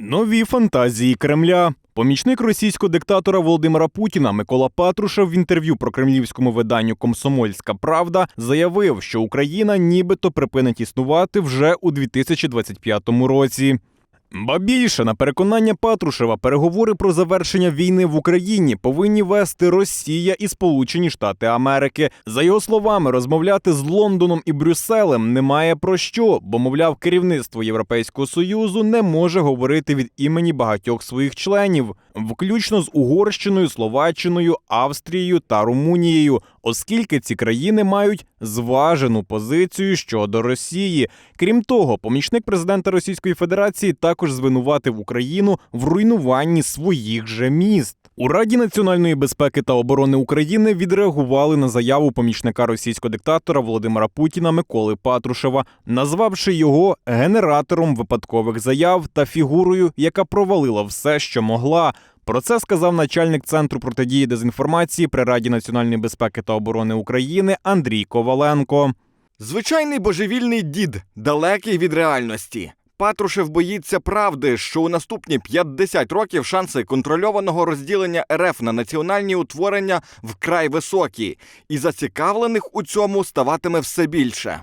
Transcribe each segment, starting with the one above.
Нові фантазії Кремля. Помічник російського диктатора Володимира Путіна Микола Патрушев в інтерв'ю про кремлівському виданню Комсомольська Правда заявив, що Україна нібито припинить існувати вже у 2025 році. Ба більше, на переконання Патрушева, переговори про завершення війни в Україні повинні вести Росія і Сполучені Штати Америки. За його словами, розмовляти з Лондоном і Брюсселем немає про що, бо, мовляв, керівництво Європейського союзу не може говорити від імені багатьох своїх членів, включно з Угорщиною, Словаччиною, Австрією та Румунією, оскільки ці країни мають зважену позицію щодо Росії. Крім того, помічник президента Російської Федерації також звинуватив Україну в руйнуванні своїх же міст. У Раді національної безпеки та оборони України відреагували на заяву помічника російського диктатора Володимира Путіна Миколи Патрушева, назвавши його генератором випадкових заяв та фігурою, яка провалила все, що могла. Про це сказав начальник центру протидії дезінформації при Раді національної безпеки та оборони України Андрій Коваленко. Звичайний божевільний дід, далекий від реальності. Патрушев боїться правди, що у наступні 50 років шанси контрольованого розділення РФ на національні утворення вкрай високі, і зацікавлених у цьому ставатиме все більше.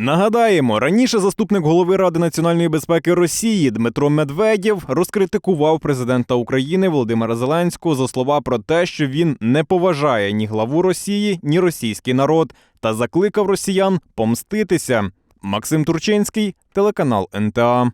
Нагадаємо, раніше заступник голови Ради національної безпеки Росії Дмитро Медведєв розкритикував президента України Володимира Зеленського за слова про те, що він не поважає ні главу Росії, ні російський народ, та закликав росіян помститися. Максим Турчинський, телеканал НТА.